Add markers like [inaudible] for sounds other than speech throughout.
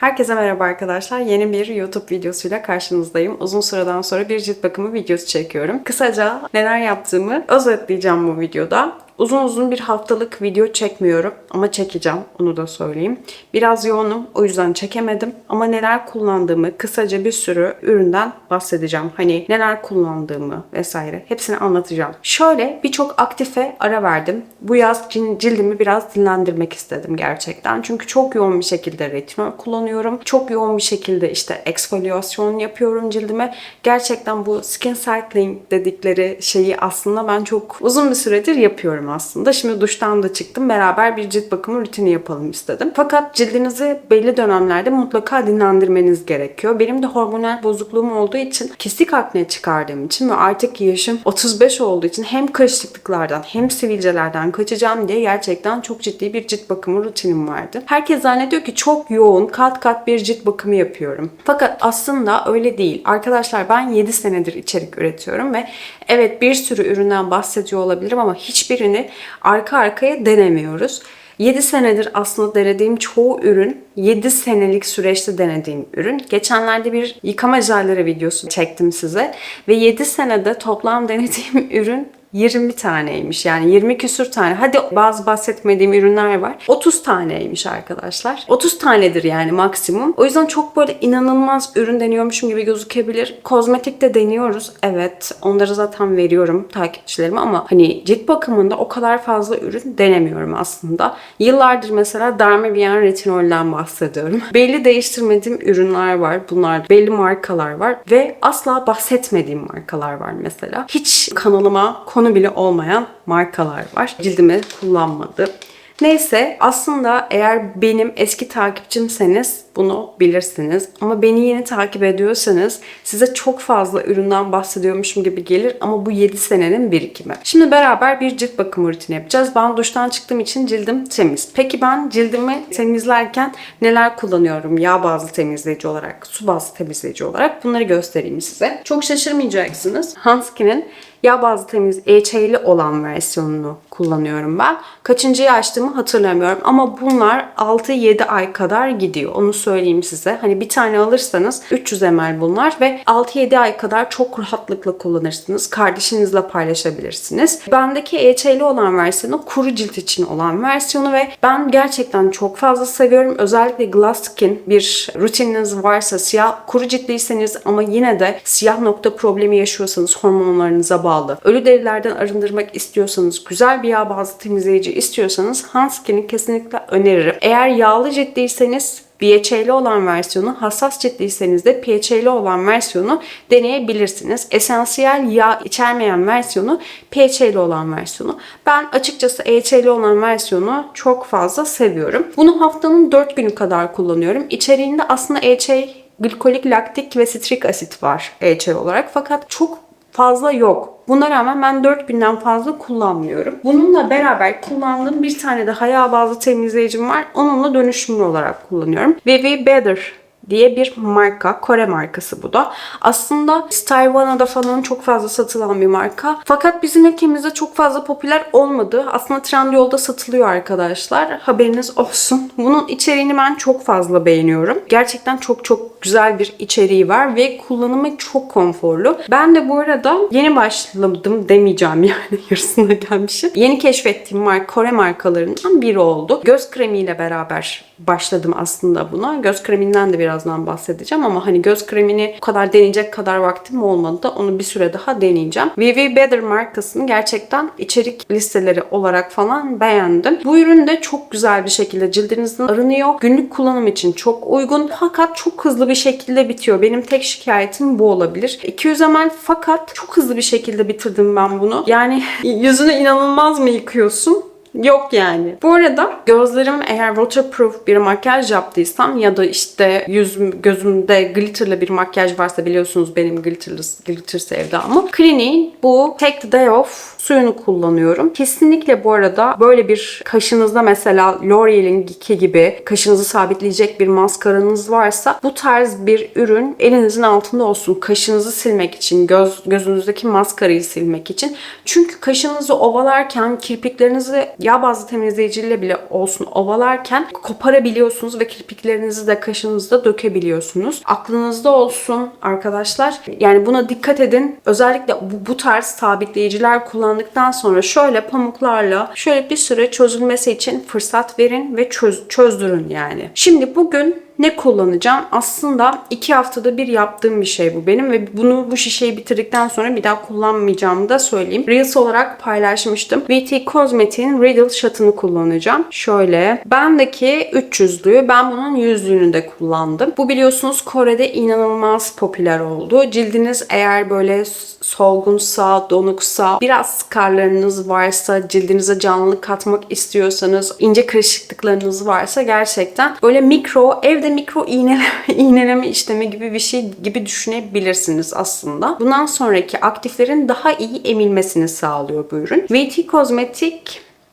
Herkese merhaba arkadaşlar. Yeni bir YouTube videosuyla karşınızdayım. Uzun süreden sonra bir cilt bakımı videosu çekiyorum. Kısaca neler yaptığımı özetleyeceğim bu videoda. Uzun uzun bir haftalık video çekmiyorum ama çekeceğim onu da söyleyeyim. Biraz yoğunum o yüzden çekemedim ama neler kullandığımı kısaca bir sürü üründen bahsedeceğim. Hani neler kullandığımı vesaire hepsini anlatacağım. Şöyle birçok aktife ara verdim. Bu yaz cildimi biraz dinlendirmek istedim gerçekten. Çünkü çok yoğun bir şekilde retinol kullanıyorum. Çok yoğun bir şekilde işte eksfoliyasyon yapıyorum cildime. Gerçekten bu skin cycling dedikleri şeyi aslında ben çok uzun bir süredir yapıyorum aslında. Şimdi duştan da çıktım. Beraber bir cilt bakımı rutini yapalım istedim. Fakat cildinizi belli dönemlerde mutlaka dinlendirmeniz gerekiyor. Benim de hormonal bozukluğum olduğu için kesik akne çıkardığım için ve artık yaşım 35 olduğu için hem karışıklıklardan hem sivilcelerden kaçacağım diye gerçekten çok ciddi bir cilt bakımı rutinim vardı. Herkes zannediyor ki çok yoğun kat kat bir cilt bakımı yapıyorum. Fakat aslında öyle değil. Arkadaşlar ben 7 senedir içerik üretiyorum ve evet bir sürü üründen bahsediyor olabilirim ama hiçbirini arka arkaya denemiyoruz. 7 senedir aslında denediğim çoğu ürün 7 senelik süreçte denediğim ürün. Geçenlerde bir yıkama jelleri videosu çektim size ve 7 senede toplam denediğim [laughs] ürün 20 taneymiş. Yani 20 küsür tane. Hadi bazı bahsetmediğim ürünler var. 30 taneymiş arkadaşlar. 30 tanedir yani maksimum. O yüzden çok böyle inanılmaz ürün deniyormuşum gibi gözükebilir. Kozmetik de deniyoruz. Evet. Onları zaten veriyorum takipçilerime ama hani cilt bakımında o kadar fazla ürün denemiyorum aslında. Yıllardır mesela Dermavian retinolden bahsediyorum. [laughs] Belli değiştirmediğim ürünler var. Bunlar belli markalar var ve asla bahsetmediğim markalar var mesela. Hiç kanalıma konu bile olmayan markalar var. Cildime kullanmadı. Neyse aslında eğer benim eski takipçimseniz bunu bilirsiniz. Ama beni yeni takip ediyorsanız size çok fazla üründen bahsediyormuşum gibi gelir ama bu 7 senenin birikimi. Şimdi beraber bir cilt bakımı rutini yapacağız. Ben duştan çıktığım için cildim temiz. Peki ben cildimi temizlerken neler kullanıyorum? Yağ bazlı temizleyici olarak, su bazlı temizleyici olarak bunları göstereyim size. Çok şaşırmayacaksınız. Hanskin'in yağ bazlı temiz EÇ'li olan versiyonunu kullanıyorum ben. Kaçıncıyı açtığımı hatırlamıyorum ama bunlar 6-7 ay kadar gidiyor. Onu söyleyeyim size. Hani bir tane alırsanız 300 ml bunlar ve 6-7 ay kadar çok rahatlıkla kullanırsınız. Kardeşinizle paylaşabilirsiniz. Bendeki EÇ'li olan versiyonu kuru cilt için olan versiyonu ve ben gerçekten çok fazla seviyorum. Özellikle Glass Skin bir rutininiz varsa siyah kuru ciltliyseniz ama yine de siyah nokta problemi yaşıyorsanız hormonlarınıza bağlı. Ölü derilerden arındırmak istiyorsanız, güzel bir yağ bazlı temizleyici istiyorsanız Hanskin'i kesinlikle öneririm. Eğer yağlı ciltliyseniz BHA'li olan versiyonu, hassas ciltliyseniz de PHA'li olan versiyonu deneyebilirsiniz. Esansiyel yağ içermeyen versiyonu PHA'li olan versiyonu. Ben açıkçası EHA'li olan versiyonu çok fazla seviyorum. Bunu haftanın 4 günü kadar kullanıyorum. İçeriğinde aslında EHA glikolik, laktik ve sitrik asit var EHA olarak fakat çok fazla yok. Buna rağmen ben 4 günden fazla kullanmıyorum. Bununla beraber kullandığım bir tane daha yağ bazlı temizleyicim var. Onunla dönüşümlü olarak kullanıyorum. VV Better diye bir marka. Kore markası bu da. Aslında Taiwan'da falan çok fazla satılan bir marka. Fakat bizim ülkemizde çok fazla popüler olmadı. Aslında Trendyol'da satılıyor arkadaşlar. Haberiniz olsun. Bunun içeriğini ben çok fazla beğeniyorum. Gerçekten çok çok güzel bir içeriği var ve kullanımı çok konforlu. Ben de bu arada yeni başladım demeyeceğim [laughs] yani yarısına gelmişim. Yeni keşfettiğim marka Kore markalarından biri oldu. Göz kremiyle beraber başladım aslında buna. Göz kreminden de birazdan bahsedeceğim ama hani göz kremini bu kadar deneyecek kadar vaktim olmadı da onu bir süre daha deneyeceğim. VV Better markasını gerçekten içerik listeleri olarak falan beğendim. Bu ürün de çok güzel bir şekilde cildinizden arınıyor. Günlük kullanım için çok uygun fakat çok hızlı bir şekilde bitiyor. Benim tek şikayetim bu olabilir. 200 ml fakat çok hızlı bir şekilde bitirdim ben bunu. Yani [laughs] yüzünü inanılmaz mı yıkıyorsun? Yok yani. Bu arada gözlerim eğer waterproof bir makyaj yaptıysam ya da işte yüzüm gözümde glitterlı bir makyaj varsa biliyorsunuz benim glitterlı glitter sevdamı. Clinique'in bu Take the Day Off suyunu kullanıyorum. Kesinlikle bu arada böyle bir kaşınızda mesela L'Oreal'in Giki gibi kaşınızı sabitleyecek bir maskaranız varsa bu tarz bir ürün elinizin altında olsun. Kaşınızı silmek için, göz gözünüzdeki maskarayı silmek için. Çünkü kaşınızı ovalarken kirpiklerinizi yağ bazlı temizleyiciyle bile olsun ovalarken koparabiliyorsunuz ve kirpiklerinizi de kaşınızda dökebiliyorsunuz. Aklınızda olsun arkadaşlar. Yani buna dikkat edin. Özellikle bu, bu tarz sabitleyiciler kullandıktan sonra şöyle pamuklarla şöyle bir süre çözülmesi için fırsat verin ve çöz, çözdürün yani. Şimdi bugün ne kullanacağım? Aslında iki haftada bir yaptığım bir şey bu benim ve bunu bu şişeyi bitirdikten sonra bir daha kullanmayacağımı da söyleyeyim. Reels olarak paylaşmıştım. VT Cosmetic'in Riddle Shot'ını kullanacağım. Şöyle. Bendeki 300'lüğü. Ben bunun 100'lüğünü de kullandım. Bu biliyorsunuz Kore'de inanılmaz popüler oldu. Cildiniz eğer böyle solgunsa, donuksa, biraz skarlarınız varsa, cildinize canlılık katmak istiyorsanız, ince kırışıklıklarınız varsa gerçekten böyle mikro, evde mikro iğneleme, [laughs] iğneleme işlemi gibi bir şey gibi düşünebilirsiniz aslında. Bundan sonraki aktiflerin daha iyi emilmesini sağlıyor bu ürün. VT Cosmetic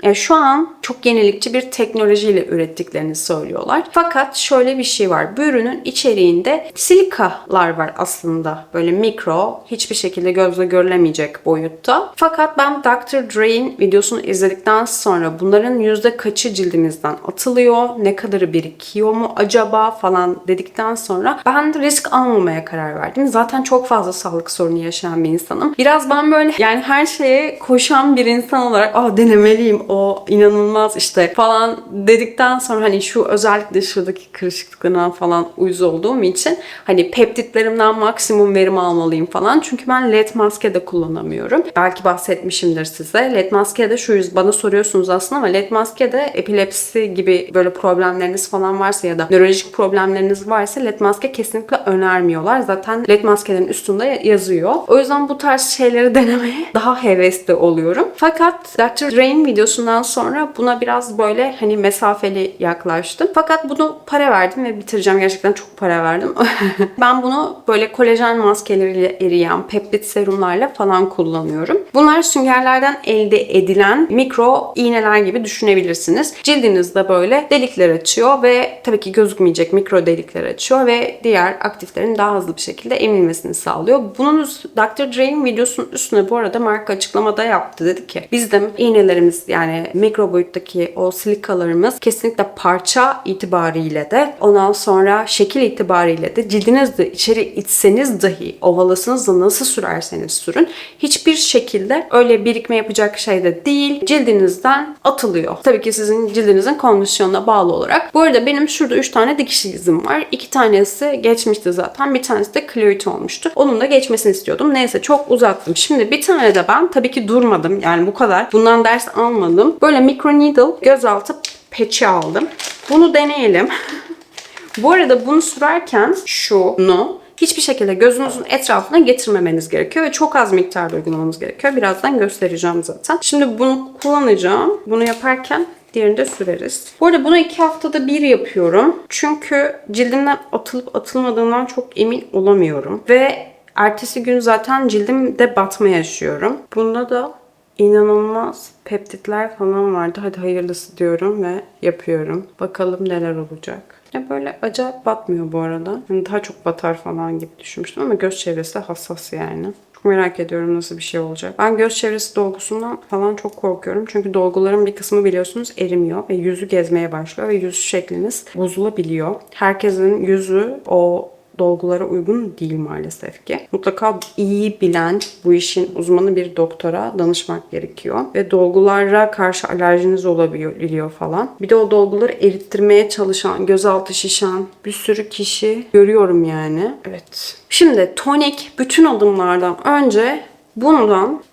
e, şu an çok yenilikçi bir teknolojiyle ürettiklerini söylüyorlar. Fakat şöyle bir şey var. Bu ürünün içeriğinde silikalar var aslında. Böyle mikro, hiçbir şekilde gözle görülemeyecek boyutta. Fakat ben Dr. Dre'in videosunu izledikten sonra bunların yüzde kaçı cildimizden atılıyor, ne kadarı birikiyor mu acaba falan dedikten sonra ben risk almamaya karar verdim. Zaten çok fazla sağlık sorunu yaşayan bir insanım. Biraz ben böyle yani her şeye koşan bir insan olarak ah denemeliyim o inanılmaz işte falan dedikten sonra hani şu özellikle şuradaki kırışıklıklarına falan uyuz olduğum için hani peptitlerimden maksimum verim almalıyım falan. Çünkü ben led maske de kullanamıyorum. Belki bahsetmişimdir size. Led maske de şu yüz bana soruyorsunuz aslında ama led maske de epilepsi gibi böyle problemleriniz falan varsa ya da nörolojik problemleriniz varsa led maske kesinlikle önermiyorlar. Zaten led maskelerin üstünde yazıyor. O yüzden bu tarz şeyleri [laughs] denemeye daha hevesli oluyorum. Fakat Dr. Drain videosundan sonra buna biraz böyle hani mesafeli yaklaştım. Fakat bunu para verdim ve bitireceğim. Gerçekten çok para verdim. [laughs] ben bunu böyle kolajen maskeleriyle eriyen peptit serumlarla falan kullanıyorum. Bunlar süngerlerden elde edilen mikro iğneler gibi düşünebilirsiniz. Cildinizde böyle delikler açıyor ve tabii ki gözükmeyecek mikro delikler açıyor ve diğer aktiflerin daha hızlı bir şekilde emilmesini sağlıyor. Bunun Dr. Dre'in videosunun üstüne bu arada marka açıklamada yaptı. Dedi ki bizim iğnelerimiz yani mikro boyuttaki o silikalarımız kesinlikle parça itibariyle de ondan sonra şekil itibariyle de cildinizde içeri içseniz dahi ovalasınız da nasıl sürerseniz sürün hiçbir şekilde öyle birikme yapacak şey de değil. Cildinizden atılıyor. Tabii ki sizin cildinizin kondisyonuna bağlı olarak. Bu arada benim şurada 3 tane dikiş izim var. 2 tanesi geçmişti zaten. Bir tanesi de kleoid olmuştu. Onun da geçmesini istiyordum. Neyse çok uzattım. Şimdi bir tane de ben tabii ki durmadım. Yani bu kadar. Bundan ders almadım. Böyle micro needle gözaltı peçi aldım. Bunu deneyelim. [laughs] Bu arada bunu sürerken şunu hiçbir şekilde gözünüzün etrafına getirmemeniz gerekiyor ve çok az miktarda uygulamanız gerekiyor. Birazdan göstereceğim zaten. Şimdi bunu kullanacağım. Bunu yaparken diğerini de süreriz. Bu arada bunu iki haftada bir yapıyorum. Çünkü cildimden atılıp atılmadığından çok emin olamıyorum. Ve ertesi gün zaten cildimde batma yaşıyorum. Bunda da inanılmaz peptitler falan vardı. Hadi hayırlısı diyorum ve yapıyorum. Bakalım neler olacak. Ya böyle acayip batmıyor bu arada. Yani daha çok batar falan gibi düşünmüştüm ama göz çevresi hassas yani. Çok merak ediyorum nasıl bir şey olacak. Ben göz çevresi dolgusundan falan çok korkuyorum. Çünkü dolguların bir kısmı biliyorsunuz erimiyor ve yüzü gezmeye başlıyor ve yüz şekliniz bozulabiliyor. Herkesin yüzü o dolgulara uygun değil maalesef ki. Mutlaka iyi bilen, bu işin uzmanı bir doktora danışmak gerekiyor. Ve dolgulara karşı alerjiniz olabiliyor falan. Bir de o dolguları erittirmeye çalışan, gözaltı şişen bir sürü kişi görüyorum yani. Evet. Şimdi tonik bütün adımlardan önce bundan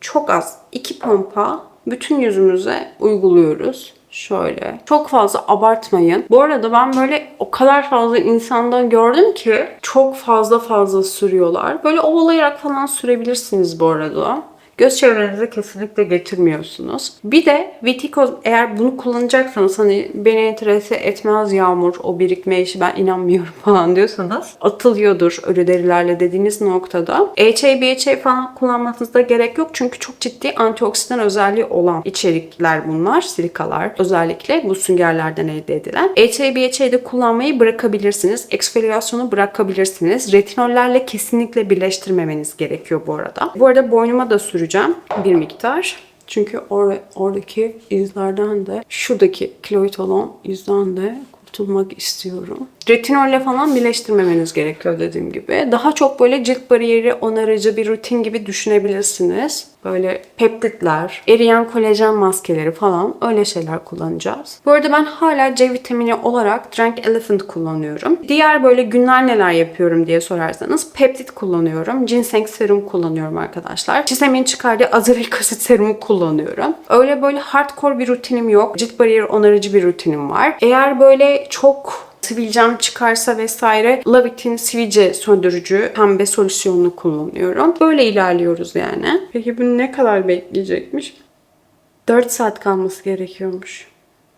çok az iki pompa bütün yüzümüze uyguluyoruz. Şöyle. Çok fazla abartmayın. Bu arada ben böyle o kadar fazla insanda gördüm ki çok fazla fazla sürüyorlar. Böyle ovalayarak falan sürebilirsiniz bu arada. Göz çevrenize kesinlikle getirmiyorsunuz. Bir de Vitikoz eğer bunu kullanacaksanız hani beni enterese etmez yağmur o birikme işi ben inanmıyorum [laughs] falan diyorsanız atılıyordur ölü derilerle dediğiniz noktada HA, BHA falan kullanmanıza gerek yok çünkü çok ciddi antioksidan özelliği olan içerikler bunlar, silikalar özellikle bu süngerlerden elde edilen. HA, BHA'de kullanmayı bırakabilirsiniz. Eksfoliasyonu bırakabilirsiniz. Retinollerle kesinlikle birleştirmemeniz gerekiyor bu arada. Bu arada boynuma da süreceğim bir miktar. Çünkü or oradaki izlerden de şuradaki kiloid olan izden de kurtulmak istiyorum. Retinolle falan birleştirmemeniz gerekiyor dediğim gibi. Daha çok böyle cilt bariyeri onarıcı bir rutin gibi düşünebilirsiniz. Böyle peptitler, eriyen kolajen maskeleri falan öyle şeyler kullanacağız. Bu arada ben hala C vitamini olarak Drunk Elephant kullanıyorum. Diğer böyle günler neler yapıyorum diye sorarsanız peptit kullanıyorum. Ginseng serum kullanıyorum arkadaşlar. Çisemin çıkardığı azerik asit serumu kullanıyorum. Öyle böyle hardcore bir rutinim yok. Cilt bariyeri onarıcı bir rutinim var. Eğer böyle çok sivilcem çıkarsa vesaire Lavit'in sivilce söndürücü pembe solüsyonunu kullanıyorum. Böyle ilerliyoruz yani. Peki bu ne kadar bekleyecekmiş? 4 saat kalması gerekiyormuş.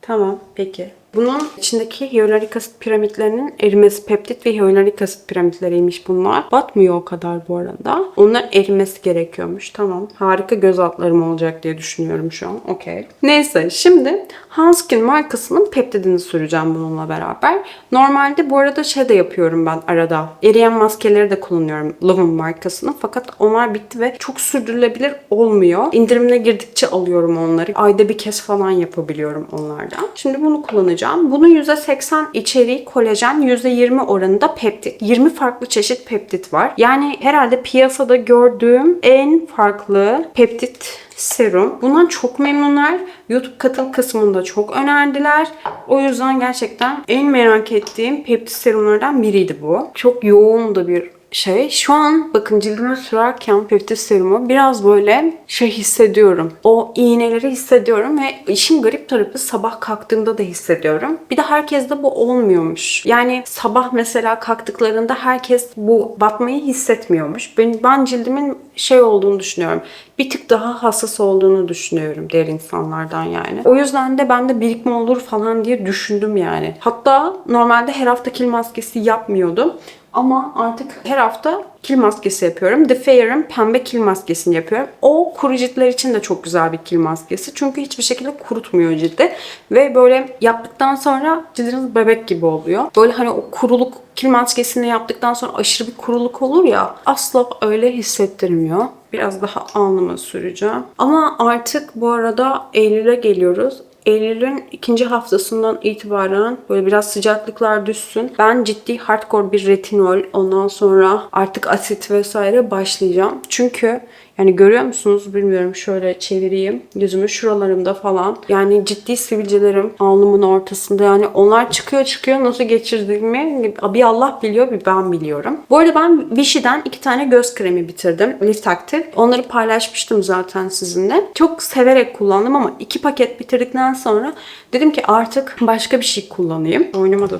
Tamam peki. Bunun içindeki hyaluronik asit piramitlerinin erimesi peptit ve hyaluronik asit piramitleriymiş bunlar. Batmıyor o kadar bu arada. Onların erimesi gerekiyormuş. Tamam. Harika göz altlarım olacak diye düşünüyorum şu an. Okey. Neyse şimdi Hanskin markasının peptidini süreceğim bununla beraber. Normalde bu arada şey de yapıyorum ben arada. Eriyen maskeleri de kullanıyorum Love'ın markasının. Fakat onlar bitti ve çok sürdürülebilir olmuyor. İndirimine girdikçe alıyorum onları. Ayda bir kez falan yapabiliyorum onlardan. Şimdi bunu kullanacağım. Bunun %80 içeriği kolajen, %20 oranında peptit. 20 farklı çeşit peptit var. Yani herhalde piyasada gördüğüm en farklı peptit serum. Bundan çok memnunlar. YouTube katıl kısmında çok önerdiler. O yüzden gerçekten en merak ettiğim peptit serumlardan biriydi bu. Çok yoğun da bir şey. Şu an bakın cildime sürerken peptit serumu biraz böyle şey hissediyorum. O iğneleri hissediyorum ve işin garip tarafı sabah kalktığımda da hissediyorum. Bir de herkeste bu olmuyormuş. Yani sabah mesela kalktıklarında herkes bu batmayı hissetmiyormuş. Ben, ben cildimin şey olduğunu düşünüyorum. Bir tık daha hassas olduğunu düşünüyorum diğer insanlardan yani. O yüzden de ben de birikme olur falan diye düşündüm yani. Hatta normalde her hafta kil maskesi yapmıyordum. Ama artık her hafta kil maskesi yapıyorum. The Fair'ın pembe kil maskesini yapıyorum. O kuru ciltler için de çok güzel bir kil maskesi. Çünkü hiçbir şekilde kurutmuyor cildi. Ve böyle yaptıktan sonra cildiniz bebek gibi oluyor. Böyle hani o kuruluk kil maskesini yaptıktan sonra aşırı bir kuruluk olur ya. Asla öyle hissettirmiyor. Biraz daha alnıma süreceğim. Ama artık bu arada Eylül'e geliyoruz. Eylül'ün ikinci haftasından itibaren böyle biraz sıcaklıklar düşsün. Ben ciddi hardcore bir retinol ondan sonra artık asit vesaire başlayacağım. Çünkü yani görüyor musunuz bilmiyorum şöyle çevireyim. Yüzümü şuralarımda falan. Yani ciddi sivilcelerim alnımın ortasında. Yani onlar çıkıyor çıkıyor nasıl geçirdiğimi bir Allah biliyor bir ben biliyorum. Bu arada ben Vichy'den iki tane göz kremi bitirdim. Lift Active. Onları paylaşmıştım zaten sizinle. Çok severek kullandım ama iki paket bitirdikten sonra dedim ki artık başka bir şey kullanayım. Boynuma da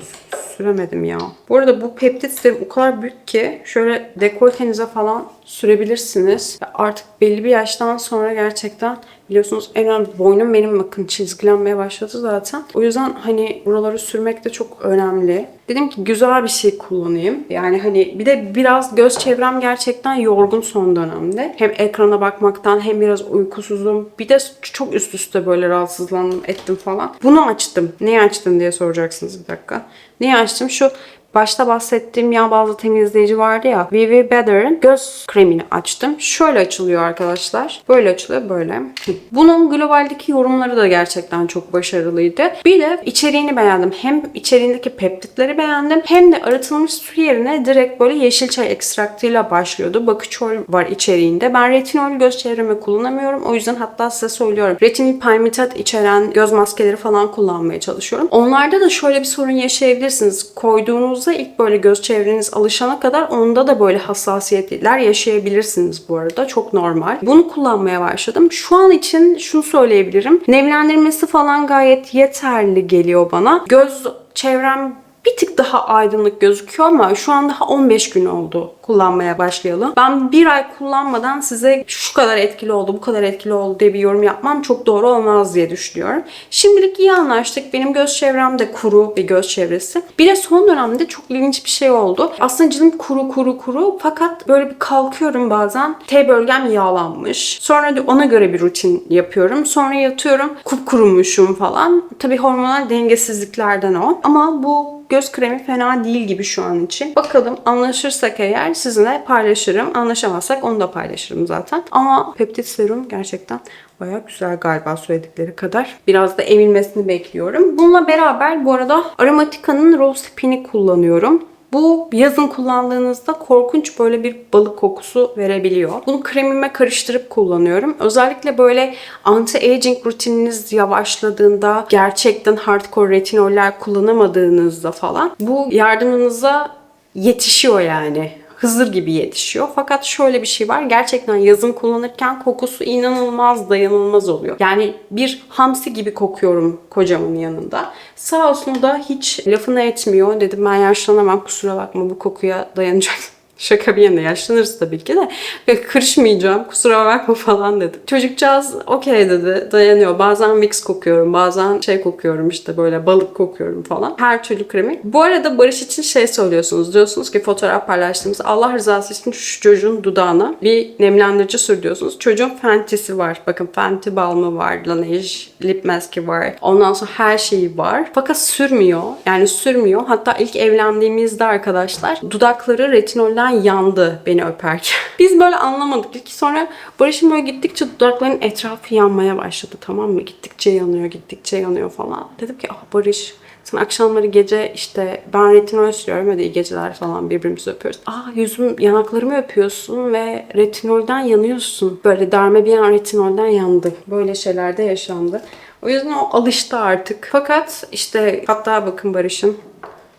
süremedim ya. Bu arada bu peptit serum o kadar büyük ki şöyle dekoltenize falan sürebilirsiniz. Artık belli bir yaştan sonra gerçekten biliyorsunuz en önemli boynum benim bakın çizgilenmeye başladı zaten. O yüzden hani buraları sürmek de çok önemli. Dedim ki güzel bir şey kullanayım. Yani hani bir de biraz göz çevrem gerçekten yorgun son dönemde. Hem ekrana bakmaktan hem biraz uykusuzum. Bir de çok üst üste böyle rahatsızlandım ettim falan. Bunu açtım. Neyi açtım diye soracaksınız bir dakika. Neyi açtım? Şu Başta bahsettiğim yağ bazlı temizleyici vardı ya. VV Better'ın göz kremini açtım. Şöyle açılıyor arkadaşlar. Böyle açılıyor böyle. [laughs] Bunun globaldeki yorumları da gerçekten çok başarılıydı. Bir de içeriğini beğendim. Hem içeriğindeki peptitleri beğendim. Hem de arıtılmış su yerine direkt böyle yeşil çay ekstraktıyla başlıyordu. Bakıçol var içeriğinde. Ben retinol göz çevreme kullanamıyorum. O yüzden hatta size söylüyorum. Retinol palmitat içeren göz maskeleri falan kullanmaya çalışıyorum. Onlarda da şöyle bir sorun yaşayabilirsiniz. Koyduğunuz olduğunuzda ilk böyle göz çevreniz alışana kadar onda da böyle hassasiyetler yaşayabilirsiniz bu arada. Çok normal. Bunu kullanmaya başladım. Şu an için şunu söyleyebilirim. Nemlendirmesi falan gayet yeterli geliyor bana. Göz çevrem bir tık daha aydınlık gözüküyor ama şu an daha 15 gün oldu kullanmaya başlayalım. Ben bir ay kullanmadan size şu kadar etkili oldu, bu kadar etkili oldu diye bir yorum yapmam çok doğru olmaz diye düşünüyorum. Şimdilik iyi anlaştık. Benim göz çevrem de kuru bir göz çevresi. Bir de son dönemde çok ilginç bir şey oldu. Aslında cildim kuru kuru kuru fakat böyle bir kalkıyorum bazen. T bölgem yağlanmış. Sonra da ona göre bir rutin yapıyorum. Sonra yatıyorum kupkurumuşum falan. Tabii hormonal dengesizliklerden o. Ama bu göz kremi fena değil gibi şu an için. Bakalım anlaşırsak eğer sizinle paylaşırım. Anlaşamazsak onu da paylaşırım zaten. Ama peptit serum gerçekten Baya güzel galiba söyledikleri kadar. Biraz da emilmesini bekliyorum. Bununla beraber bu arada Aromatica'nın Rose Pin'i kullanıyorum. Bu yazın kullandığınızda korkunç böyle bir balık kokusu verebiliyor. Bunu kremime karıştırıp kullanıyorum. Özellikle böyle anti-aging rutininiz yavaşladığında, gerçekten hardcore retinoller kullanamadığınızda falan bu yardımınıza yetişiyor yani. Hızır gibi yetişiyor. Fakat şöyle bir şey var. Gerçekten yazın kullanırken kokusu inanılmaz dayanılmaz oluyor. Yani bir hamsi gibi kokuyorum kocamın yanında. Sağ olsun o da hiç lafını etmiyor. Dedim ben yaşlanamam kusura bakma bu kokuya dayanacak Şaka bir yana yaşlanırız tabii ki de. Ve kırışmayacağım kusura bakma falan dedi. Çocukcağız okey dedi dayanıyor. Bazen mix kokuyorum bazen şey kokuyorum işte böyle balık kokuyorum falan. Her türlü kremi. Bu arada Barış için şey söylüyorsunuz. Diyorsunuz ki fotoğraf paylaştığımız Allah rızası için şu çocuğun dudağına bir nemlendirici sür diyorsunuz. Çocuğun Fenty'si var. Bakın Fenty balmı var. Laneige lip mask'i var. Ondan sonra her şeyi var. Fakat sürmüyor. Yani sürmüyor. Hatta ilk evlendiğimizde arkadaşlar dudakları retinolden yandı beni öperken. [laughs] Biz böyle anlamadık. İlk sonra Barış'ın böyle gittikçe dudakların etrafı yanmaya başladı tamam mı? Gittikçe yanıyor, gittikçe yanıyor falan. Dedim ki ah Barış sen akşamları gece işte ben retinol sürüyorum hadi iyi geceler falan birbirimizi öpüyoruz. Aa yüzüm yanaklarımı öpüyorsun ve retinolden yanıyorsun. Böyle derme bir yan retinolden yandı. Böyle şeyler de yaşandı. O yüzden o alıştı artık. Fakat işte hatta bakın Barış'ın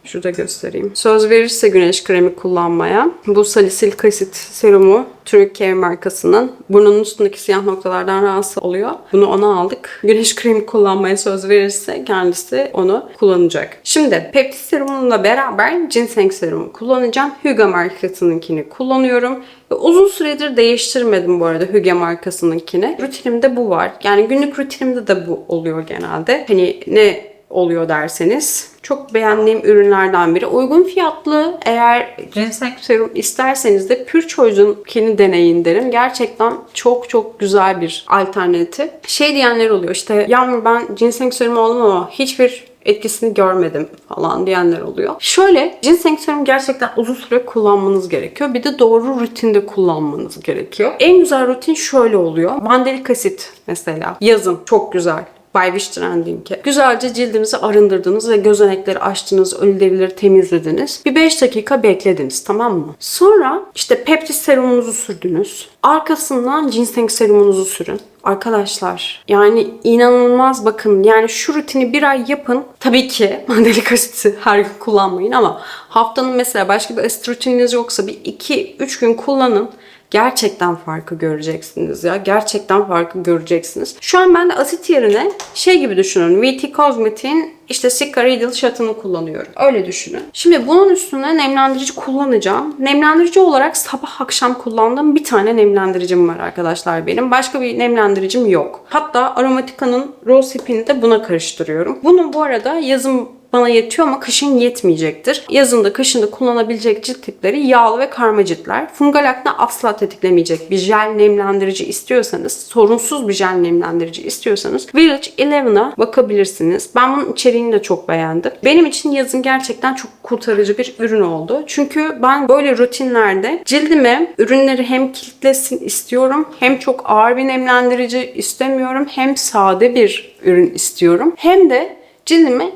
Şurada göstereyim. Söz verirse güneş kremi kullanmaya. Bu salisil asit serumu Türkiye markasının. Burnunun üstündeki siyah noktalardan rahatsız oluyor. Bunu ona aldık. Güneş kremi kullanmaya söz verirse kendisi onu kullanacak. Şimdi peptit serumunla beraber ginseng serumu kullanacağım. Hugo markasınınkini kullanıyorum. Ve uzun süredir değiştirmedim bu arada Hüge markasınınkini. Rutinimde bu var. Yani günlük rutinimde de bu oluyor genelde. Hani ne oluyor derseniz. Çok beğendiğim ürünlerden biri. Uygun fiyatlı eğer ginseng serum isterseniz de Pure Choice'unkini deneyin derim. Gerçekten çok çok güzel bir alternatif. Şey diyenler oluyor işte Yağmur ben ginseng serumu aldım ama hiçbir etkisini görmedim falan diyenler oluyor. Şöyle ginseng serum gerçekten uzun süre kullanmanız gerekiyor. Bir de doğru rutinde kullanmanız gerekiyor. En güzel rutin şöyle oluyor. Mandalik asit mesela yazın çok güzel. Bay Wishtrending'e. Güzelce cildinizi arındırdınız ve gözenekleri açtınız, ölü derileri temizlediniz. Bir 5 dakika beklediniz tamam mı? Sonra işte peptit serumunuzu sürdünüz. Arkasından ginseng serumunuzu sürün. Arkadaşlar yani inanılmaz bakın yani şu rutini bir ay yapın. Tabii ki [laughs] mandalik asiti her gün kullanmayın ama haftanın mesela başka bir asit rutininiz yoksa bir 2-3 gün kullanın gerçekten farkı göreceksiniz ya. Gerçekten farkı göreceksiniz. Şu an ben de asit yerine şey gibi düşünün. VT Cosmetic'in işte Sika Riddle Shot'ını kullanıyorum. Öyle düşünün. Şimdi bunun üstüne nemlendirici kullanacağım. Nemlendirici olarak sabah akşam kullandığım bir tane nemlendiricim var arkadaşlar benim. Başka bir nemlendiricim yok. Hatta Aromatica'nın Rose Hip'ini de buna karıştırıyorum. Bunu bu arada yazın bana yetiyor ama kışın yetmeyecektir. Yazında kışında kullanabilecek cilt tipleri yağlı ve karma ciltler. Fungal akne asla tetiklemeyecek bir jel nemlendirici istiyorsanız, sorunsuz bir jel nemlendirici istiyorsanız Village Eleven'a bakabilirsiniz. Ben bunun içeriğini de çok beğendim. Benim için yazın gerçekten çok kurtarıcı bir ürün oldu. Çünkü ben böyle rutinlerde cildime ürünleri hem kilitlesin istiyorum hem çok ağır bir nemlendirici istemiyorum hem sade bir ürün istiyorum hem de cildimi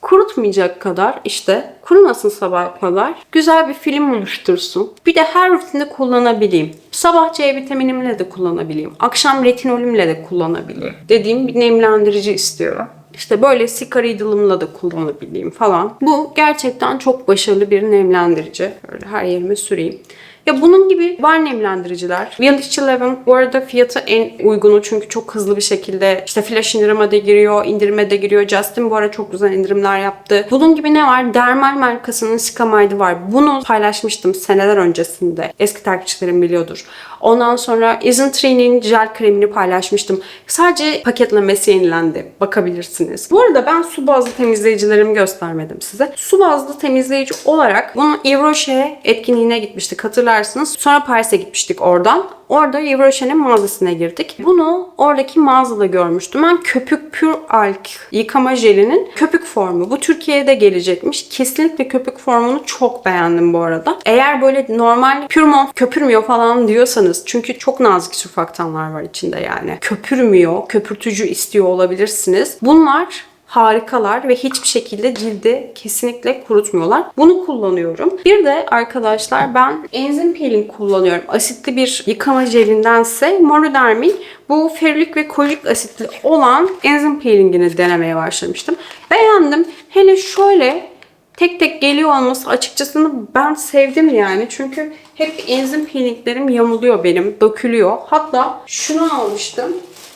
kurutmayacak kadar işte kurumasın sabah kadar güzel bir film oluştursun. Bir de her rutinde kullanabileyim. Sabah C vitaminimle de kullanabileyim. Akşam retinolümle de kullanabileyim. Dediğim bir nemlendirici istiyorum. İşte böyle Sikaridal'ımla da kullanabileyim falan. Bu gerçekten çok başarılı bir nemlendirici. Böyle her yerime süreyim. Ya bunun gibi var nemlendiriciler. Village Eleven bu arada fiyatı en uygunu çünkü çok hızlı bir şekilde işte flash indirime de giriyor, indirime de giriyor. Justin bu ara çok güzel indirimler yaptı. Bunun gibi ne var? Dermal markasının Sicamide'ı var. Bunu paylaşmıştım seneler öncesinde. Eski takipçilerim biliyordur. Ondan sonra Isn't jel kremini paylaşmıştım. Sadece paketlemesi yenilendi. Bakabilirsiniz. Bu arada ben su bazlı temizleyicilerimi göstermedim size. Su bazlı temizleyici olarak bunu Yves Rocher etkinliğine gitmiştik hatırlarsınız. Sonra Paris'e gitmiştik oradan. Orada Yves Rocher'in mağazasına girdik. Bunu oradaki mağazada görmüştüm. Ben köpük Pure Alk yıkama jelinin köpük formu. Bu Türkiye'de gelecekmiş. Kesinlikle köpük formunu çok beğendim bu arada. Eğer böyle normal Puremont köpürmüyor falan diyorsanız çünkü çok nazik sürfaktanlar var içinde yani. Köpürmüyor, köpürtücü istiyor olabilirsiniz. Bunlar harikalar ve hiçbir şekilde cildi kesinlikle kurutmuyorlar. Bunu kullanıyorum. Bir de arkadaşlar ben enzim peeling kullanıyorum. Asitli bir yıkama jelindense Moroderm'in bu ferulik ve kolik asitli olan enzim peelingini denemeye başlamıştım. Beğendim. Hele şöyle tek tek geliyor olması açıkçası ben sevdim yani. Çünkü hep enzim peelinglerim yamuluyor benim. Dökülüyor. Hatta şunu almıştım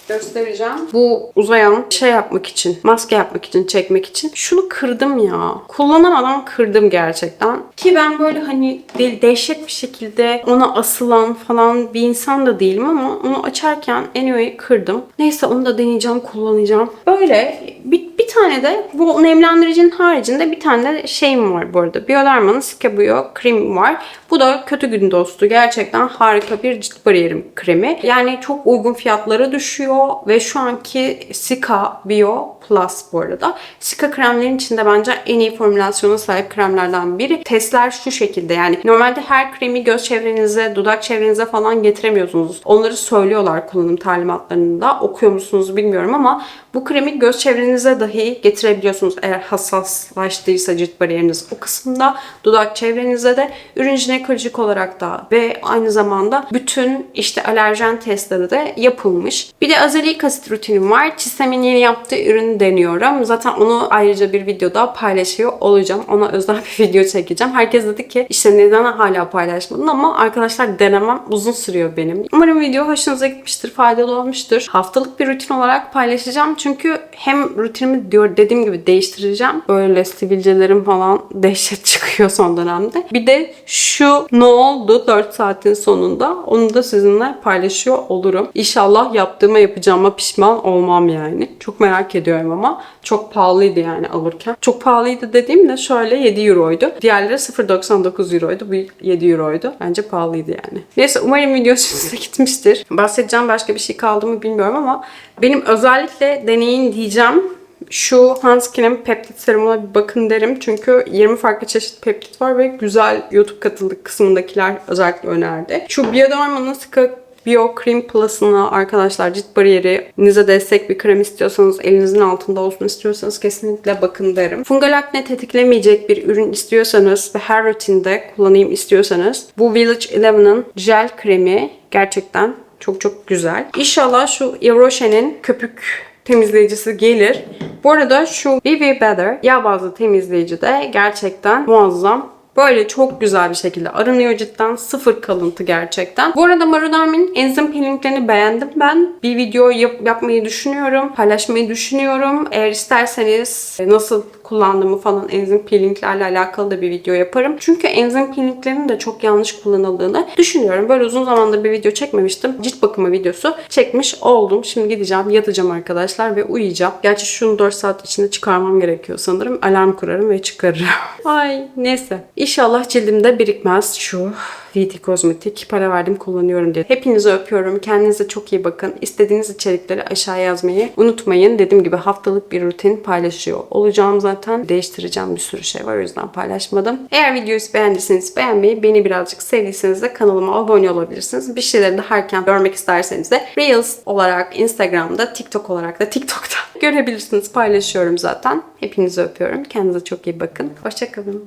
göstereceğim. Bu uzayan şey yapmak için, maske yapmak için, çekmek için. Şunu kırdım ya. Kullanamadan kırdım gerçekten. Ki ben böyle hani de- dehşet bir şekilde ona asılan falan bir insan da değilim ama onu açarken anyway kırdım. Neyse onu da deneyeceğim, kullanacağım. Böyle bir, bir tane de bu nemlendiricinin haricinde bir tane de şeyim var bu arada. Bioderma'nın Scabio kremi var. Bu da kötü gün dostu. Gerçekten harika bir cilt bariyerim kremi. Yani çok uygun fiyatlara düşüyor ve şu anki Sika Bio Plus bu arada. Sika kremlerin içinde bence en iyi formülasyona sahip kremlerden biri. Testler şu şekilde yani normalde her kremi göz çevrenize, dudak çevrenize falan getiremiyorsunuz. Onları söylüyorlar kullanım talimatlarında. Okuyor musunuz bilmiyorum ama bu kremi göz çevrenize dahi getirebiliyorsunuz eğer hassaslaştıysa cilt bariyeriniz o kısımda. Dudak çevrenize de ürün jinekolojik olarak da ve aynı zamanda bütün işte alerjen testleri de yapılmış. Bir de azelik asit rutinim var. Çisemin yeni yaptığı deniyorum. Zaten onu ayrıca bir videoda paylaşıyor olacağım. Ona özel [laughs] bir video çekeceğim. Herkes dedi ki işte neden hala paylaşmadın ama arkadaşlar denemem uzun sürüyor benim. Umarım video hoşunuza gitmiştir, faydalı olmuştur. Haftalık bir rutin olarak paylaşacağım. Çünkü hem rutinimi diyor dediğim gibi değiştireceğim. Böyle sivilcelerim falan [laughs] dehşet çıkıyor son dönemde. Bir de şu ne oldu 4 saatin sonunda onu da sizinle paylaşıyor olurum. İnşallah yaptığıma yapacağıma pişman olmam yani. Çok merak ediyorum ama çok pahalıydı yani alırken. Çok pahalıydı dediğimde şöyle 7 euroydu. Diğerleri 0.99 euroydu. Bu 7 euroydu. Bence pahalıydı yani. Neyse umarım video hoşunuza gitmiştir. Bahsedeceğim başka bir şey kaldı mı bilmiyorum ama benim özellikle deneyin diyeceğim şu Hanskin'in peptit serumuna bir bakın derim. Çünkü 20 farklı çeşit peptit var ve güzel YouTube katıldık kısmındakiler özellikle önerdi. Şu Bioderma'nın sıkı Bio Cream Plus'ına arkadaşlar cilt bariyerinize destek bir krem istiyorsanız elinizin altında olsun istiyorsanız kesinlikle bakın derim. Fungal akne tetiklemeyecek bir ürün istiyorsanız ve her rutinde kullanayım istiyorsanız bu Village Eleven'ın jel kremi gerçekten çok çok güzel. İnşallah şu Yves Rocher'in köpük temizleyicisi gelir. Bu arada şu BB Better yağ bazlı temizleyici de gerçekten muazzam. Böyle çok güzel bir şekilde aranıyor cidden. Sıfır kalıntı gerçekten. Bu arada Maruderm'in enzim peelinglerini beğendim ben. Bir video yap- yapmayı düşünüyorum. Paylaşmayı düşünüyorum. Eğer isterseniz e, nasıl kullandığımı falan enzim peelinglerle alakalı da bir video yaparım. Çünkü enzim peelinglerinin de çok yanlış kullanıldığını düşünüyorum. Böyle uzun zamandır bir video çekmemiştim. Cilt bakımı videosu çekmiş oldum. Şimdi gideceğim, yatacağım arkadaşlar ve uyuyacağım. Gerçi şunu 4 saat içinde çıkarmam gerekiyor sanırım. Alarm kurarım ve çıkarırım. [laughs] Ay neyse. İnşallah cildimde birikmez şu VT Kozmetik. Para verdim kullanıyorum diye. Hepinizi öpüyorum. Kendinize çok iyi bakın. İstediğiniz içerikleri aşağıya yazmayı unutmayın. Dediğim gibi haftalık bir rutin paylaşıyor olacağım zaten. Değiştireceğim bir sürü şey var o yüzden paylaşmadım. Eğer videoyu beğendiyseniz beğenmeyi, beni birazcık sevdiyseniz de kanalıma abone olabilirsiniz. Bir şeyleri daha erken görmek isterseniz de Reels olarak Instagram'da, TikTok olarak da TikTok'ta [laughs] görebilirsiniz. Paylaşıyorum zaten. Hepinizi öpüyorum. Kendinize çok iyi bakın. Hoşçakalın.